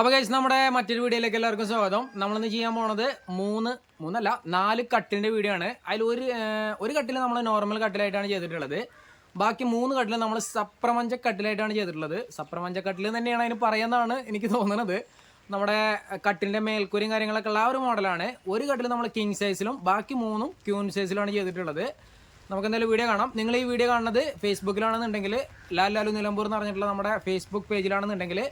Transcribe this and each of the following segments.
അപ്പോൾ കഴിച്ച് നമ്മുടെ മറ്റൊരു വീഡിയോയിലേക്ക് എല്ലാവർക്കും സ്വാഗതം. നമ്മളിന്ന് ചെയ്യാൻ പോണത് മൂന്ന് മൂന്നല്ല നാല് കട്ടിന്റെ വീഡിയോ ആണ്. അതിൽ ഒരു ഒരു കട്ടിൽ നമ്മൾ നോർമൽ കട്ടിലായിട്ടാണ് ചെയ്തിട്ടുള്ളത്. ബാക്കി മൂന്ന് കട്ടിൽ നമ്മൾ സപ്രമഞ്ച കട്ടിലായിട്ടാണ് ചെയ്തിട്ടുള്ളത്. സപ്രമഞ്ച കട്ടിൽ തന്നെയാണ് അതിന് പറയുന്നതാണ് എനിക്ക് തോന്നുന്നത് നമ്മുടെ കട്ടിലിന്റെ മേൽക്കൂരയും കാര്യങ്ങളൊക്കെ ഉള്ള ആ ഒരു മോഡലാണ് ഒരു കട്ടിൽ നമ്മൾ കിങ് സൈസിലും ബാക്കി മൂന്നും ക്യൂൻ സൈസിലുമാണ് ചെയ്തിട്ടുള്ളത്. നമുക്ക് എന്തായാലും വീഡിയോ കാണാം. നിങ്ങൾ ഈ വീഡിയോ കാണുന്നത് ഫേസ്ബുക്കിലാണെന്നുണ്ടെങ്കിൽ ലാൽ ലാലു നിലമ്പൂർ എന്ന് പറഞ്ഞിട്ടുള്ള നമ്മുടെ ഫേസ്ബുക്ക് പേജിലാണെന്നുണ്ടെങ്കിൽ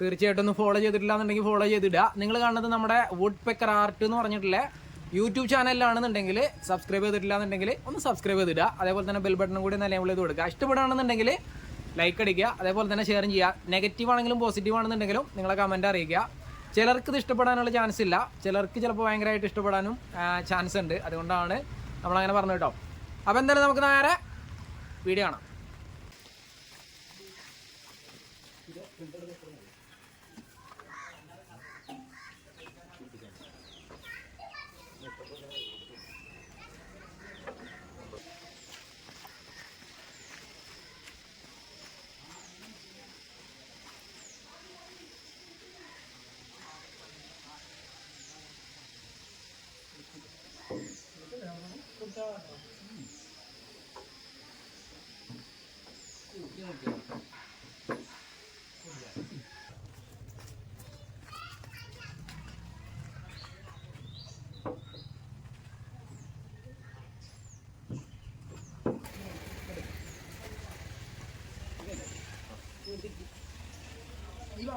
തീർച്ചയായിട്ടും ഒന്ന് ഫോളോ ചെയ്തിട്ടില്ല എന്നുണ്ടെങ്കിൽ ഫോളോ ചെയ്തിടുക. നിങ്ങൾ കാണുന്നത് നമ്മുടെ വുഡ് പെക്കർ ആർട്ട് എന്ന് പറഞ്ഞിട്ടുള്ള യൂട്യൂബ് ചാനലിലാണെന്നുണ്ടെങ്കിൽ സബ്സ്ക്രൈബ് ചെയ്തിട്ടില്ല എന്നുണ്ടെങ്കിൽ ഒന്ന് സബ്സ്ക്രൈബ് ചെയ്തിടുക. അതേപോലെ തന്നെ ബെൽ ബട്ടണും കൂടി നിലവിൽ ചെയ്ത് കൊടുക്കുക. ഇഷ്ടപ്പെടുകയാണെന്നുണ്ടെങ്കിൽ ലൈക്ക് അടിക്കുക. അതേപോലെ തന്നെ ഷെയർ ചെയ്യുക. നെഗറ്റീവ് ആണെങ്കിലും പോസിറ്റീവ് ആണെന്നുണ്ടെങ്കിലും നിങ്ങളെ കമന്റ് അറിയിക്കുക. ചിലർക്ക് ഇത് ഇഷ്ടപ്പെടാനുള്ള ചാൻസ് ഇല്ല. ചിലർക്ക് ചിലപ്പോൾ ഭയങ്കരമായിട്ട് ഇഷ്ടപ്പെടാനും ചാൻസ് ഉണ്ട്. അതുകൊണ്ടാണ് നമ്മളങ്ങനെ പറഞ്ഞു കേട്ടോ. അപ്പോൾ എന്തായാലും നമുക്ക് നേരെ വീഡിയോ കാണാം.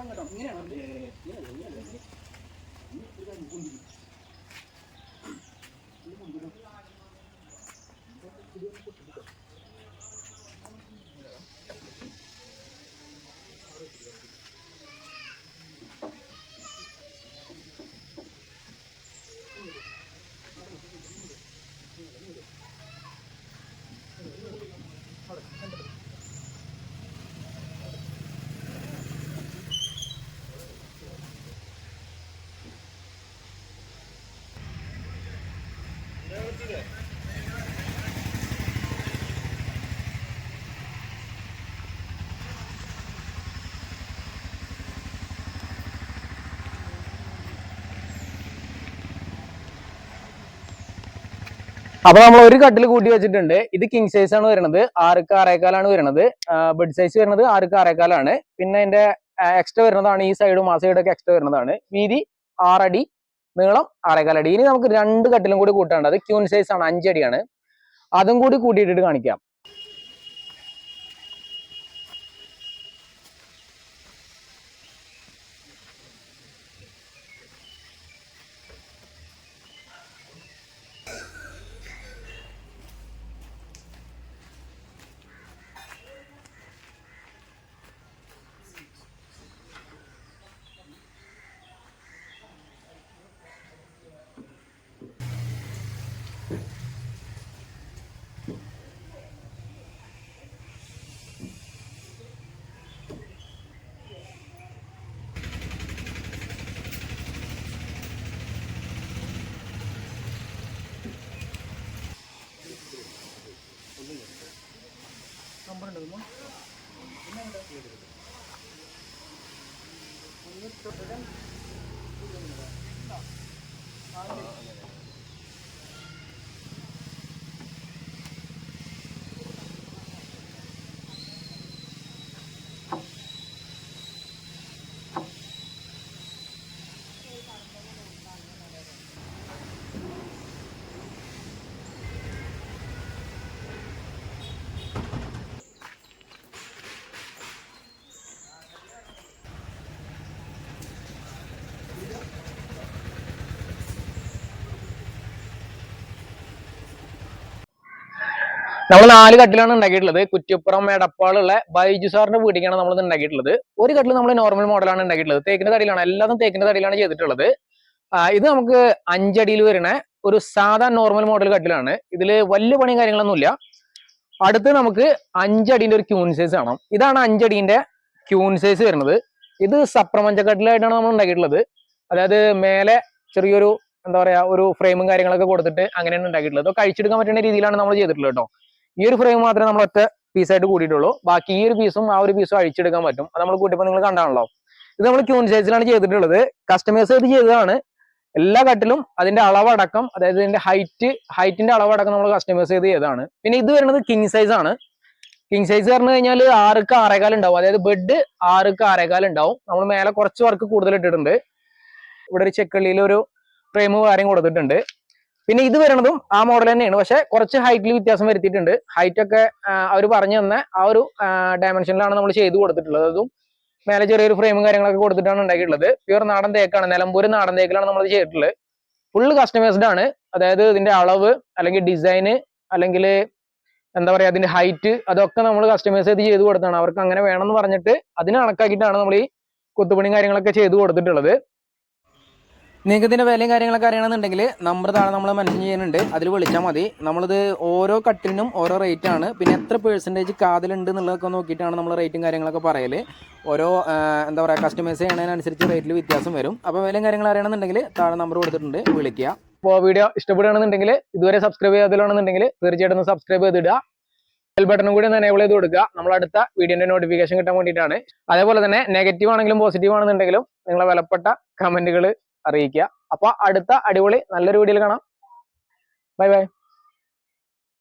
അങ്ങോട്ട് ഇങ്ങനെ ഇങ്ങനെ ഇങ്ങനെ ഇങ്ങനെ അപ്പൊ നമ്മൾ ഒരു കട്ടിൽ കൂട്ടി വെച്ചിട്ടുണ്ട്. ഇത് കിങ് സൈസ് ആണ് വരുന്നത് ആർക്ക് ആറേക്കാലാണ് വരുന്നത് ബെഡ് സൈസ് വരുന്നത് ആർക്ക് ആറേക്കാലാണ് പിന്നെ അതിന്റെ എക്സ്ട്രാ വരുന്നതാണ് ഈ സൈഡും ആ സൈഡും ഒക്കെ എക്സ്ട്രാ വരുന്നതാണ്. വീതി ആറടി നീളം ആറേക്കാലടി ഇനി നമുക്ക് രണ്ട് കട്ടിലും കൂടി കൂട്ടാണ്ട് അത് ക്യൂൻ സൈസ് ആണ് അഞ്ചടിയാണ്. അതും കൂടി കൂട്ടിയിട്ടിട്ട് കാണിക്കാം. Abi. നമ്മൾ നാല് കട്ടിലാണ് ഉണ്ടാക്കിയിട്ടുള്ളത്. കുറ്റിപ്പുറം എടപ്പാളുള്ള ബൈജു സാറിന്റെ വീട്ടിലേക്കാണ് നമ്മൾ ഉണ്ടാക്കിയിട്ടുള്ളത്. ഒരു കട്ടിൽ നമ്മൾ നോർമൽ മോഡലാണ് ഉണ്ടാക്കിയിട്ടുള്ളത്. തേക്കിന്റെ തടിയിലാണ്. എല്ലാതും തേക്കിന്റെ തടിയിലാണ് ചെയ്തിട്ടുള്ളത്. ഇത് നമുക്ക് അഞ്ചടിയിൽ വരുന്ന ഒരു സാധാ നോർമൽ മോഡൽ കട്ടിലാണ്. ഇതിൽ വലിയ പണിയും കാര്യങ്ങളൊന്നുമില്ല. അടുത്ത് നമുക്ക് അഞ്ചടിന്റെ ഒരു ക്യൂൺ സൈസ് കാണാം. ഇതാണ് അഞ്ചടിന്റെ ക്യൂൺ സൈസ് വരുന്നത്. ഇത് സപ്രമഞ്ച കട്ടിലായിട്ടാണ് നമ്മൾ ഉണ്ടാക്കിയിട്ടുള്ളത്. അതായത് മേലെ ചെറിയൊരു എന്താ പറയുക ഒരു ഫ്രെയിമും കാര്യങ്ങളൊക്കെ കൊടുത്തിട്ട് അങ്ങനെയാണ് ഉണ്ടാക്കിയിട്ടുള്ളത്. കഴിച്ചെടുക്കാൻ പറ്റുന്ന രീതിയിലാണ് നമ്മൾ ചെയ്തിട്ടുള്ളത് കേട്ടോ. ഈ ഒരു ഫ്രെയിം മാത്രമേ നമ്മൾ ഒറ്റ പീസായിട്ട് കൂടിയിട്ടുള്ളൂ. ബാക്കി ഈ ഒരു പീസും ആ ഒരു പീസും അഴിച്ചെടുക്കാൻ പറ്റും. അത് നമ്മൾ കൂട്ടിപ്പോ നിങ്ങൾ കണ്ടാണല്ലോ. ഇത് നമ്മൾ ക്യൂൺ സൈസിലാണ് ചെയ്തിട്ടുള്ളത്. കസ്റ്റമേഴ്സ് ഇത് ചെയ്തതാണ്. എല്ലാ കട്ടിലും അതിന്റെ അളവടക്കം അതായത് ഇതിന്റെ ഹൈറ്റ് ഹൈറ്റിന്റെ അളവടക്കം നമ്മൾ കസ്റ്റമേഴ്സ് ചെയ്ത് ചെയ്തതാണ്. പിന്നെ ഇത് വരുന്നത് കിങ് സൈസ് ആണ്. കിങ് സൈസ് പറഞ്ഞു കഴിഞ്ഞാൽ ആറുക്ക് ആറേകാൽ ഉണ്ടാവും. അതായത് ബെഡ് ആറുക്ക് ആറേകാൽ ഉണ്ടാവും. നമ്മൾ മേലെ കുറച്ച് വർക്ക് കൂടുതൽ ഇട്ടിട്ടുണ്ട്. ഇവിടെ ഒരു ചെക്കള്ളിയിൽ ഒരു ഫ്രെയിം കാര്യം കൊടുത്തിട്ടുണ്ട്. പിന്നെ ഇത് വരുന്നതും ആ മോഡൽ തന്നെയാണ്. പക്ഷെ കുറച്ച് ഹൈറ്റിൽ വ്യത്യാസം വരുത്തിയിട്ടുണ്ട്. ഹൈറ്റ് ഒക്കെ അവർ പറഞ്ഞു തന്ന ആ ഒരു ഡയമെൻഷനിലാണ് നമ്മൾ ചെയ്ത് കൊടുത്തിട്ടുള്ളത്. അതും മേലെ ചെറിയൊരു ഫ്രെയിമും കാര്യങ്ങളൊക്കെ കൊടുത്തിട്ടാണ് ഉണ്ടാക്കിയിട്ടുള്ളത്. പ്യുവർ നാടൻ തേക്കാണ്. നിലമ്പൂർ നാടൻ തേക്കിലാണ് നമ്മൾ ചെയ്തിട്ടുള്ളത്. ഫുള്ള് കസ്റ്റമൈസ്ഡ് ആണ്. അതായത് ഇതിന്റെ അളവ് അല്ലെങ്കിൽ ഡിസൈന് അല്ലെങ്കിൽ എന്താ പറയാ അതിന്റെ ഹൈറ്റ് അതൊക്കെ നമ്മൾ കസ്റ്റമൈസ് ചെയ്ത് ചെയ്ത് കൊടുത്താണ് അവർക്ക് അങ്ങനെ വേണമെന്ന് പറഞ്ഞിട്ട് അതിന് കണക്കാക്കിയിട്ടാണ് നമ്മൾ ഈ കൊത്തുപണിയും കാര്യങ്ങളൊക്കെ ചെയ്ത് കൊടുത്തിട്ടുള്ളത്. നിങ്ങൾക്ക് ഇതിന്റെ വിലയും കാര്യങ്ങളൊക്കെ അറിയണമെന്നുണ്ടെങ്കിൽ നമ്പർ താഴെ നമ്മൾ മെൻഷൻ ചെയ്യുന്നുണ്ട്. അതിൽ വിളിച്ചാൽ മതി. നമ്മളിത് ഓരോ കട്ടിനും ഓരോ റേറ്റ് ആണ്. പിന്നെ എത്ര പേഴ്സന്റേജ് കാതിലുണ്ട് എന്നുള്ളതൊക്കെ നോക്കിയിട്ടാണ് നമ്മൾ റേറ്റും കാര്യങ്ങളൊക്കെ പറയൽ ഓരോ എന്താ പറയുക കസ്റ്റമൈസ് ചെയ്യണതിനനുസരിച്ച് റേറ്റിൽ വ്യത്യാസം വരും. അപ്പോൾ വിലയും കാര്യങ്ങൾ അറിയണമെന്നുണ്ടെങ്കിൽ താഴെ നമ്പർ കൊടുത്തിട്ടുണ്ട്. വിളിക്കുക. അപ്പോൾ വീഡിയോ ഇഷ്ടപ്പെടുകയാണെന്നുണ്ടെങ്കിൽ ഇതുവരെ സബ്സ്ക്രൈബ് ചെയ്യാതിലാണെന്നുണ്ടെങ്കിൽ തീർച്ചയായിട്ടും സബ്സ്ക്രൈബ് ചെയ്തിടുക. ബെൽ ബട്ടണും കൂടി ഒന്ന് എനേബിൾ ചെയ്ത് കൊടുക്കുക. നമ്മൾ അടുത്ത വീഡിയോന്റെ നോട്ടിഫിക്കേഷൻ കിട്ടാൻ വേണ്ടിയിട്ടാണ്. അതേപോലെ തന്നെ നെഗറ്റീവ് ആണെങ്കിലും പോസിറ്റീവ് ആണെന്നുണ്ടെങ്കിലും നിങ്ങളെ വിലപ്പെട്ട കമന്റുകൾ അറിയിക്കുക. അപ്പൊ അടുത്ത അടിപൊളി നല്ലൊരു വീഡിയോയിൽ കാണാം. Bye bye.